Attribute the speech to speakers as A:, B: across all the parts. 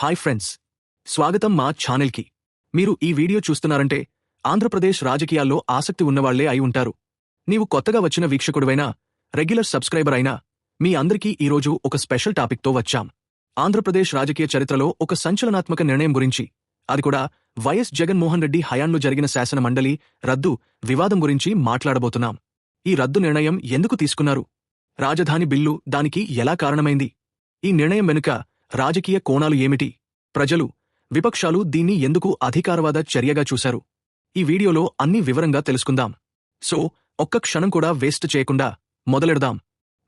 A: Hi friends. స్వాగతం మా ఛానల్కి. మీరు ఈ వీడియో చూస్తున్నారంటే ఆంధ్రప్రదేశ్ రాజకీయాల్లో ఆసక్తి ఉన్నవాళ్ళే అయి ఉంటారు. నీవు కొత్తగా వచ్చిన వీక్షకుడివైనా రెగ్యులర్ సబ్స్క్రైబర్ అయినా మీ అందరికీ ఈరోజు ఒక స్పెషల్ టాపిక్తో వచ్చాం. ఆంధ్రప్రదేశ్ రాజకీయ చరిత్రలో ఒక సంచలనాత్మక నిర్ణయం గురించి అది కూడా వైఎస్ జగన్మోహన్ రెడ్డి హయాంలో జరిగిన శాసన మండలి రద్దు వివాదం గురించి మాట్లాడబోతున్నాం. ఈ రద్దు నిర్ణయం ఎందుకు తీసుకున్నారు? రాజధాని బిల్లు దానికి ఎలా కారణమైంది? ఈ నిర్ణయం వెనుక రాజకీయ కోణాలు ఏమిటి? ప్రజలు విపక్షాలు దీన్ని ఎందుకు అధికారవాద చర్యగా చూశారు? ఈ వీడియోలో అన్ని వివరంగా తెలుసుకుందాం. సో ఒక్క క్షణం కూడా వేస్ట్ చేయకుండా మొదలెడదాం.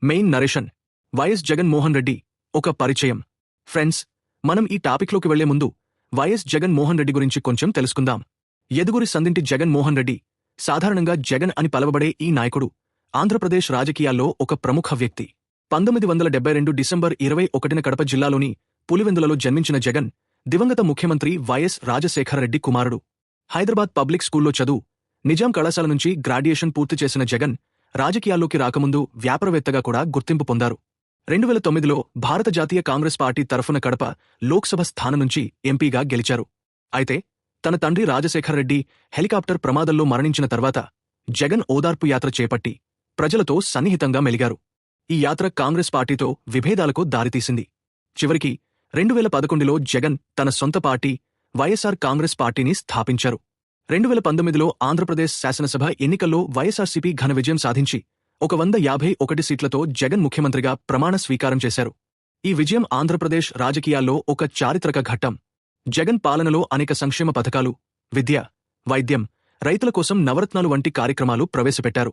A: Main narration YS Jaganmohan Reddy ఒక పరిచయం. ఫ్రెండ్స్ మనం ఈ టాపిక్లోకి వెళ్ళే ముందు వైఎస్ జగన్మోహన్ రెడ్డి గురించి కొంచెం తెలుసుకుందాం. ఎదుగురి సందింటి జగన్మోహన్ రెడ్డి సాధారణంగా జగన్ అని పలవబడే ఈ నాయకుడు ఆంధ్రప్రదేశ్ రాజకీయాల్లో ఒక ప్రముఖ వ్యక్తి. పంతొమ్మిది వందల డెబ్బై రెండు డిసెంబర్ ఇరవై ఒకటిన కడప జిల్లాలోని పులివెందులలో జన్మించిన జగన్ దివంగత ముఖ్యమంత్రి వైఎస్ రాజశేఖరరెడ్డి కుమారుడు. హైదరాబాద్ పబ్లిక్ స్కూల్లో చదువు నిజాం కళాశాల నుంచి గ్రాడ్యుయేషన్ పూర్తి చేసిన జగన్ రాజకీయాల్లోకి రాకముందు వ్యాపారవేత్తగా కూడా గుర్తింపు పొందారు. రెండు వేల తొమ్మిదిలో భారత జాతీయ కాంగ్రెస్ పార్టీ తరఫున కడప లోక్సభ స్థానం నుంచి ఎంపీగా గెలిచారు. అయితే తన తండ్రి రాజశేఖరరెడ్డి హెలికాప్టర్ ప్రమాదంలో మరణించిన తర్వాత జగన్ ఓదార్పు యాత్ర చేపట్టి ప్రజలతో సన్నిహితంగా మెలిగారు. ఈ యాత్ర కాంగ్రెస్ పార్టీతో విభేదాలకు దారితీసింది. చివరికి రెండు వేల పదకొండులో జగన్ తన సొంత పార్టీ వైఎస్ఆర్ కాంగ్రెస్ పార్టీని స్థాపించారు. రెండు వేల పంతొమ్మిదిలో ఆంధ్రప్రదేశ్ శాసనసభ ఎన్నికల్లో వైఎస్ఆర్సీపీ ఘన విజయం సాధించి ఒక వంద యాభై ఒకటి సీట్లతో జగన్ ముఖ్యమంత్రిగా ప్రమాణ స్వీకారం చేశారు. ఈ విజయం ఆంధ్రప్రదేశ్ రాజకీయాల్లో ఒక చారిత్రక ఘట్టం. జగన్ పాలనలో అనేక సంక్షేమ పథకాలు విద్య వైద్యం రైతుల కోసం నవరత్నాలు వంటి కార్యక్రమాలు ప్రవేశపెట్టారు.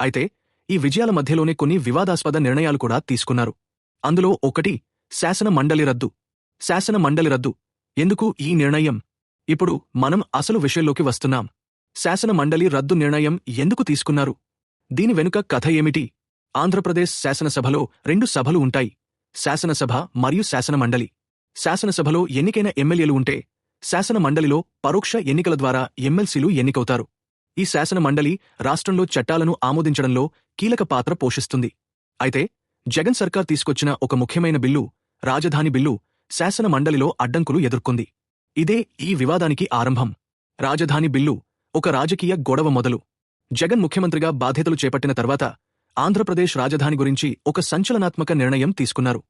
A: అయితే ఈ విజయాల మధ్యలోనే కొన్ని వివాదాస్పద నిర్ణయాలు కూడా తీసుకున్నారు. అందులో ఒకటి శాసన మండలి రద్దు. శాసన మండలి రద్దు. ఎందుకు ఈ నిర్ణయం? ఇప్పుడు మనం అసలు విషయంలోకి వస్తున్నాం. శాసన మండలి రద్దు నిర్ణయం ఎందుకు తీసుకున్నారు? దీని వెనుక కథ ఏమిటి? ఆంధ్రప్రదేశ్ శాసనసభలో రెండు సభలు ఉంటాయి. శాసనసభ మరియు శాసన మండలి. శాసనసభలో ఎన్నికైన ఎమ్మెల్యేలు ఉంటే శాసన మండలిలో పరోక్ష ఎన్నికల ద్వారా ఎమ్మెల్సీలు ఎన్నికవుతారు. ఈ శాసన మండలి రాష్ట్రంలో చట్టాలను ఆమోదించడంలో కీలక పాత్ర పోషిస్తుంది. అయితే జగన్ సర్కార్ తీసుకొచ్చిన ఒక ముఖ్యమైన బిల్లు రాజధాని బిల్లు శాసన మండలిలో అడ్డంకులు ఎదుర్కొంది. ఇదే ఈ వివాదానికి ఆరంభం. రాజధాని బిల్లు ఒక రాజకీయ గొడవ మొదలు. జగన్ ముఖ్యమంత్రిగా బాధ్యతలు చేపట్టిన తర్వాత ఆంధ్రప్రదేశ్ రాజధాని గురించి ఒక సంచలనాత్మక నిర్ణయం తీసుకున్నారు.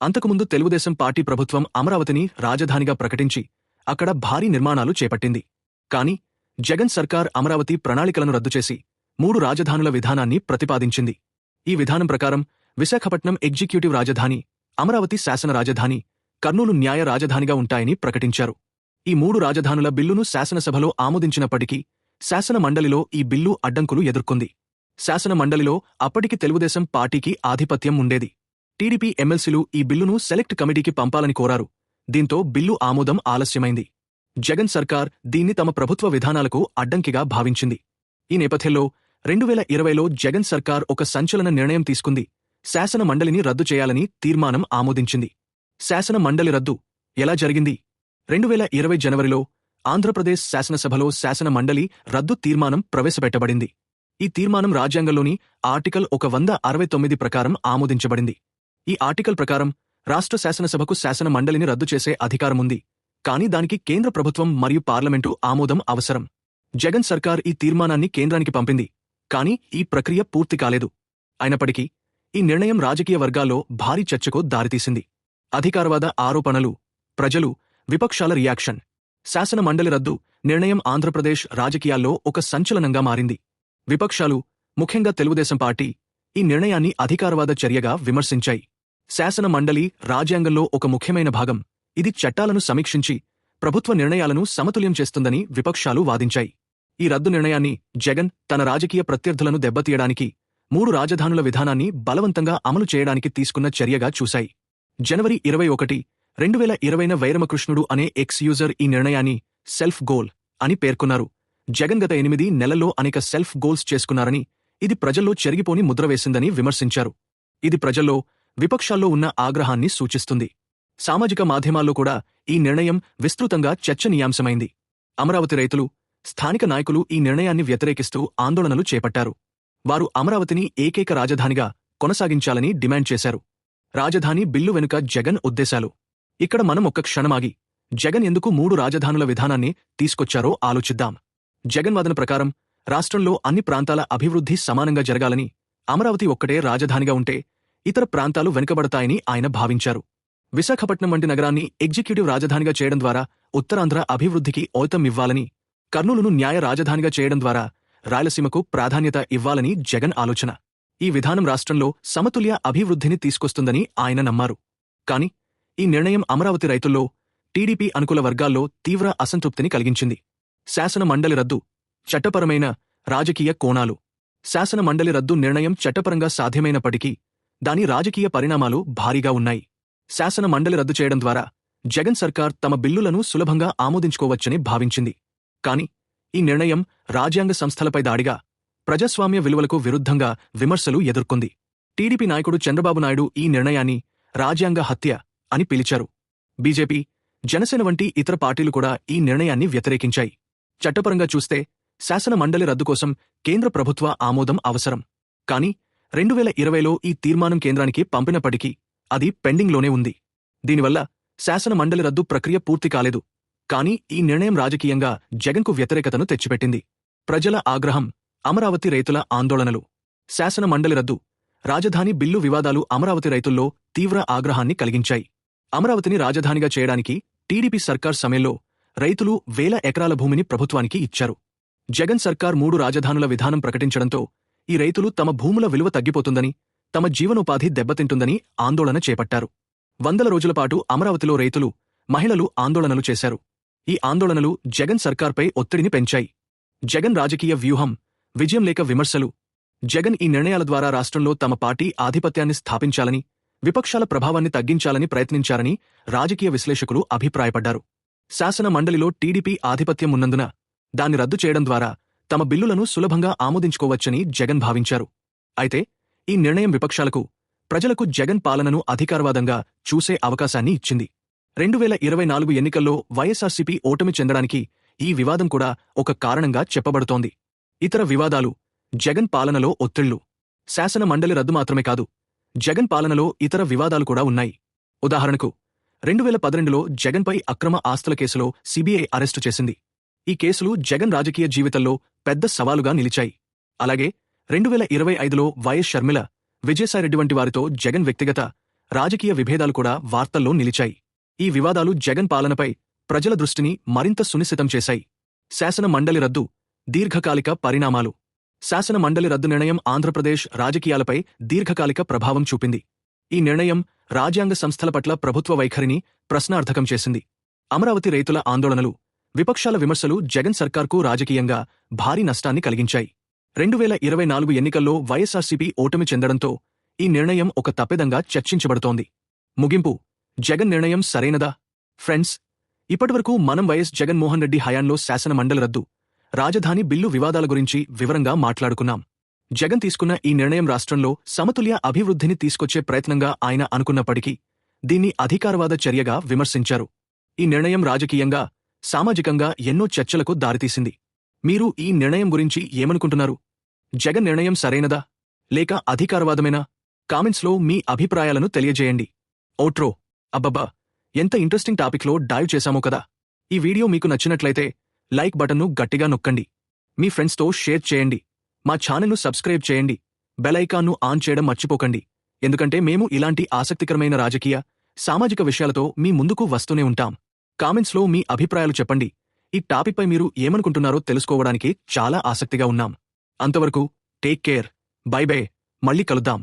A: అంతకుముందు తెలుగుదేశం పార్టీ ప్రభుత్వం అమరావతిని రాజధానిగా ప్రకటించి అక్కడ భారీ నిర్మాణాలు చేపట్టింది. కాని జగన్ సర్కార్ అమరావతి ప్రణాళికలను రద్దు చేసి మూడు రాజధానుల విధానాన్ని ప్రతిపాదించింది. ఈ విధానం ప్రకారం విశాఖపట్నం ఎగ్జిక్యూటివ్ రాజధాని అమరావతి శాసన రాజధాని కర్నూలు న్యాయ రాజధానిగా ఉంటాయని ప్రకటించారు. ఈ మూడు రాజధానుల బిల్లును శాసనసభలో ఆమోదించినప్పటికీ శాసన మండలిలో ఈ బిల్లు అడ్డంకులు ఎదుర్కొంది. శాసన మండలిలో అప్పటికి తెలుగుదేశం పార్టీకి ఆధిపత్యం ఉండేది. టీడీపీ ఎమ్మెల్సీలు ఈ బిల్లును సెలెక్ట్ కమిటీకి పంపాలని కోరారు. దీంతో బిల్లు ఆమోదం ఆలస్యమైంది. జగన్ సర్కార్ దీన్ని తమ ప్రభుత్వ విధానాలకు అడ్డంకిగా భావించింది. ఈ నేపథ్యంలో రెండు వేల ఇరవైలో జగన్ సర్కార్ ఒక సంచలన నిర్ణయం తీసుకుంది. శాసన మండలిని రద్దు చేయాలని తీర్మానం ఆమోదించింది. శాసన మండలి రద్దు ఎలా జరిగింది? రెండు వేల ఇరవై జనవరిలో ఆంధ్రప్రదేశ్ శాసనసభలో శాసన మండలి రద్దు తీర్మానం ప్రవేశపెట్టబడింది. ఈ తీర్మానం రాజ్యాంగంలోని ఆర్టికల్ ఒక వంద అరవై తొమ్మిది ప్రకారం ఆమోదించబడింది. ఈ ఆర్టికల్ ప్రకారం రాష్ట్ర శాసనసభకు శాసన మండలిని రద్దు చేసే అధికారముంది. కానీ దానికి కేంద్ర ప్రభుత్వం మరియు పార్లమెంటు ఆమోదం అవసరం. జగన్ సర్కార్ ఈ తీర్మానాన్ని కేంద్రానికి పంపింది. కానీ ఈ ప్రక్రియ పూర్తి కాలేదు. అయినప్పటికీ ఈ నిర్ణయం రాజకీయ వర్గాల్లో భారీ చర్చకు దారితీసింది. అధికారవాద ఆరోపణలు ప్రజలు విపక్షాల రియాక్షన్ శాసన మండలి రద్దు నిర్ణయం ఆంధ్రప్రదేశ్ రాజకీయాల్లో ఒక సంచలనంగా మారింది. విపక్షాలు ముఖ్యంగా తెలుగుదేశం పార్టీ ఈ నిర్ణయాన్ని అధికారవాద చర్యగా విమర్శించాయి. శాసన మండలి రాజ్యాంగంలో ఒక ముఖ్యమైన భాగం ఇది చట్టాలను సమీక్షించి ప్రభుత్వ నిర్ణయాలను సమతుల్యం చేస్తుందని విపక్షాలు వాదించాయి. ఈ రద్దు నిర్ణయాన్ని జగన్ తన రాజకీయ ప్రత్యర్థులను దెబ్బతీయడానికి మూడు రాజధానుల విధానాన్ని బలవంతంగా అమలు చేయడానికి తీసుకున్న చర్యగా చూశాయి. జనవరి ఇరవై ఒకటి రెండు వేల ఇరవైన వైరమకృష్ణుడు అనే ఎక్స్ యూజర్ ఈ నిర్ణయాన్ని సెల్ఫ్ గోల్ అని పేర్కొన్నారు. జగన్ గత ఎనిమిది నెలల్లో అనేక సెల్ఫ్ గోల్స్ చేసుకున్నారని ఇది ప్రజల్లో చెరిగిపోని ముద్ర వేసిందని విమర్శించారు. ఇది ప్రజల్లో విపక్షాల్లో ఉన్న ఆగ్రహాన్ని సూచిస్తుంది. సామాజిక మాధ్యమాల్లో కూడా ఈ నిర్ణయం విస్తృతంగా చర్చనీయాంశమైంది. అమరావతి రైతులు స్థానిక నాయకులు ఈ నిర్ణయాన్ని వ్యతిరేకిస్తూ ఆందోళనలు చేపట్టారు. వారు అమరావతిని ఏకైక రాజధానిగా కొనసాగించాలని డిమాండ్ చేశారు. రాజధాని బిల్లు వెనుక జగన్ ఉద్దేశాలు. ఇక్కడ మనం ఒక్క క్షణమాగి జగన్ ఎందుకు మూడు రాజధానుల విధానాన్ని తీసుకొచ్చారో ఆలోచిద్దాం. జగన్ వాదన ప్రకారం రాష్ట్రంలో అన్ని ప్రాంతాల అభివృద్ధి సమానంగా జరగాలని అమరావతి ఒక్కటే రాజధానిగా ఉంటే ఇతర ప్రాంతాలు వెనుకబడతాయని ఆయన భావించారు. విశాఖపట్నం వంటి నగరాన్ని ఎగ్జిక్యూటివ్ రాజధానిగా చేయడం ద్వారా ఉత్తరాంధ్ర అభివృద్ధికి ఓతం ఇవ్వాలని కర్నూలును న్యాయ రాజధానిగా చేయడం ద్వారా రాయలసీమకు ప్రాధాన్యత ఇవ్వాలని జగన్ ఆలోచన. ఈ విధానం రాష్ట్రంలో సమతుల్య అభివృద్ధిని తీసుకొస్తుందని ఆయన నమ్మారు. కాని ఈ నిర్ణయం అమరావతి రైతుల్లో టీడీపీ అనుకూల వర్గాల్లో తీవ్ర అసంతృప్తిని కలిగించింది. శాసన మండలి రద్దు చట్టపరమైన రాజకీయ కోణాలు. శాసన మండలి రద్దు నిర్ణయం చట్టపరంగా సాధ్యమైనప్పటికీ దాని రాజకీయ పరిణామాలు భారీగా ఉన్నాయి. శాసన మండలి రద్దు చేయడం ద్వారా జగన్ సర్కార్ తమ బిల్లులను సులభంగా ఆమోదించుకోవచ్చని భావించింది. కాని ఈ నిర్ణయం రాజ్యాంగ సంస్థలపై దాడిగా ప్రజాస్వామ్య విలువలకు విరుద్ధంగా విమర్శలు ఎదుర్కొంది. టీడీపీ నాయకుడు చంద్రబాబు నాయుడు ఈ నిర్ణయాన్ని రాజ్యాంగ హత్య అని పిలిచారు. బీజేపీ జనసేన వంటి ఇతర పార్టీలు కూడా ఈ నిర్ణయాన్ని వ్యతిరేకించాయి. చట్టపరంగా చూస్తే శాసన మండలి రద్దు కోసం కేంద్ర ప్రభుత్వ ఆమోదం అవసరం. కాని రెండు వేల ఇరవైలో ఈ తీర్మానం కేంద్రానికి పంపినప్పటికీ అది పెండింగ్లోనే ఉంది. దీనివల్ల శాసన మండలి రద్దు ప్రక్రియ పూర్తి కాలేదు. కానీ ఈ నిర్ణయం రాజకీయంగా జగన్కు వ్యతిరేకతను తెచ్చిపెట్టింది. ప్రజల ఆగ్రహం అమరావతి రైతుల ఆందోళనలు. శాసన మండలి రద్దు రాజధాని బిల్లు వివాదాలు అమరావతి రైతుల్లో తీవ్ర ఆగ్రహాన్ని కలిగించాయి. అమరావతిని రాజధానిగా చేయడానికి టీడీపీ సర్కార్ సమయంలో రైతులు వేల ఎకరాల భూమిని ప్రభుత్వానికి ఇచ్చారు. జగన్ సర్కార్ మూడు రాజధానుల విధానం ప్రకటించడంతో ఈ రైతులు తమ భూముల విలువ తగ్గిపోతుందని తమ జీవనోపాధి దెబ్బతింటుందని ఆందోళన చేపట్టారు. వందల రోజుల పాటు అమరావతిలో రైతులు మహిళలు ఆందోళనలు చేశారు. ఈ ఆందోళనలు జగన్ సర్కార్పై ఒత్తిడిని పెంచాయి. జగన్ రాజకీయ వ్యూహం విజయం లేక విమర్శలు. జగన్ ఈ నిర్ణయాల ద్వారా రాష్ట్రంలో తమ పార్టీ ఆధిపత్యాన్ని స్థాపించాలని విపక్షాల ప్రభావాన్ని తగ్గించాలని ప్రయత్నించారని రాజకీయ విశ్లేషకులు అభిప్రాయపడ్డారు. శాసన మండలిలో టీడీపీ ఆధిపత్యం ఉన్నందున దాన్ని రద్దు చేయడం ద్వారా తమ బిల్లులను సులభంగా ఆమోదించుకోవచ్చని జగన్ భావించారు. అయితే ఈ నిర్ణయం విపక్షాలకు ప్రజలకు జగన్ పాలనను అధికారవాదంగా చూసే అవకాశాన్ని ఇచ్చింది. రెండు వేల ఇరవై నాలుగు ఎన్నికల్లో వైఎస్ఆర్సీపీ ఓటమి చెందడానికి ఈ వివాదం కూడా ఒక కారణంగా చెప్పబడుతోంది. ఇతర వివాదాలు జగన్ పాలనలో ఒత్తిళ్ళు శాసన మండలి రద్దు మాత్రమే కాదు జగన్ పాలనలో ఇతర వివాదాలు కూడా ఉన్నాయి. ఉదాహరణకు రెండు వేల పదరెండులో జగన్పై అక్రమ ఆస్తుల కేసులో సిబిఐ అరెస్టు చేసింది. ఈ కేసులు జగన్ రాజకీయ జీవితంలో పెద్ద సవాలుగా నిలిచాయి. అలాగే రెండు వేల ఇరవై ఐదులో వైఎస్ షర్మిల విజయసాయిరెడ్డి వంటి వారితో జగన్ వ్యక్తిగత రాజకీయ విభేదాలు కూడా వార్తల్లో నిలిచాయి. ఈ వివాదాలు జగన్ పాలనపై ప్రజల దృష్టిని మరింత సునిశ్చితం చేశాయి. శాసన మండలి రద్దు దీర్ఘకాలిక పరిణామాలు. శాసన మండలి రద్దు నిర్ణయం ఆంధ్రప్రదేశ్ రాజకీయాలపై దీర్ఘకాలిక ప్రభావం చూపింది. ఈ నిర్ణయం రాజ్యాంగ సంస్థల పట్ల ప్రభుత్వ వైఖరిని ప్రశ్నార్థకం చేసింది. అమరావతి రైతుల ఆందోళనలు విపక్షాల విమర్శలు జగన్ సర్కార్కు రాజకీయంగా భారీ నష్టాన్ని కలిగించాయి. రెండు వేల ఇరవై నాలుగు ఎన్నికల్లో వైఎస్ఆర్సీపీ ఓటమి చెందడంతో ఈ నిర్ణయం ఒక తప్పెదంగా చర్చించబడుతోంది. ముగింపు. జగన్ నిర్ణయం సరైనదా? ఫ్రెండ్స్ ఇప్పటివరకు మనం వైఎస్ జగన్మోహన్ రెడ్డి హయాంలో శాసన మండలి రద్దు రాజధాని బిల్లు వివాదాల గురించి వివరంగా మాట్లాడుకున్నాం. జగన్ తీసుకున్న ఈ నిర్ణయం రాష్ట్రంలో సమతుల్య అభివృద్ధిని తీసుకొచ్చే ప్రయత్నంగా ఆయన అనుకున్నప్పటికీ దీన్ని అధికారవాద చర్యగా విమర్శించారు. ఈ నిర్ణయం రాజకీయంగా సామాజికంగా ఎన్నో చర్చలకు దారితీసింది. మీరు ఈ నిర్ణయం గురించి ఏమనుకుంటున్నారు? జగన్ నిర్ణయం సరైనదా? లేక అధికారవాదమేనా? కామెంట్స్లో మీ అభిప్రాయాలను తెలియజేయండి. ఓట్రో. అబ్బబ్బా! ఎంత ఇంట్రెస్టింగ్ టాపిక్లో డైవ్ చేశామో కదా! ఈ వీడియో మీకు నచ్చినట్లయితే లైక్ బటన్ను గట్టిగా నొక్కండి. మీ ఫ్రెండ్స్తో షేర్ చేయండి. మా ఛానల్ను సబ్స్క్రైబ్ చేయండి. బెలైకాన్ను ఆన్ చేయడం మర్చిపోకండి. ఎందుకంటే మేము ఇలాంటి ఆసక్తికరమైన రాజకీయ సామాజిక విషయాలతో మీ ముందుకు వస్తూనే ఉంటాం. కామెంట్స్లో మీ అభిప్రాయాలు చెప్పండి. ఈ టాపిక్పై మీరు ఏమనుకుంటున్నారో తెలుసుకోవడానికి చాలా ఆసక్తిగా ఉన్నాం. అంతవరకు టేక్ కేర్. By by. మళ్ళీ కలుద్దాం.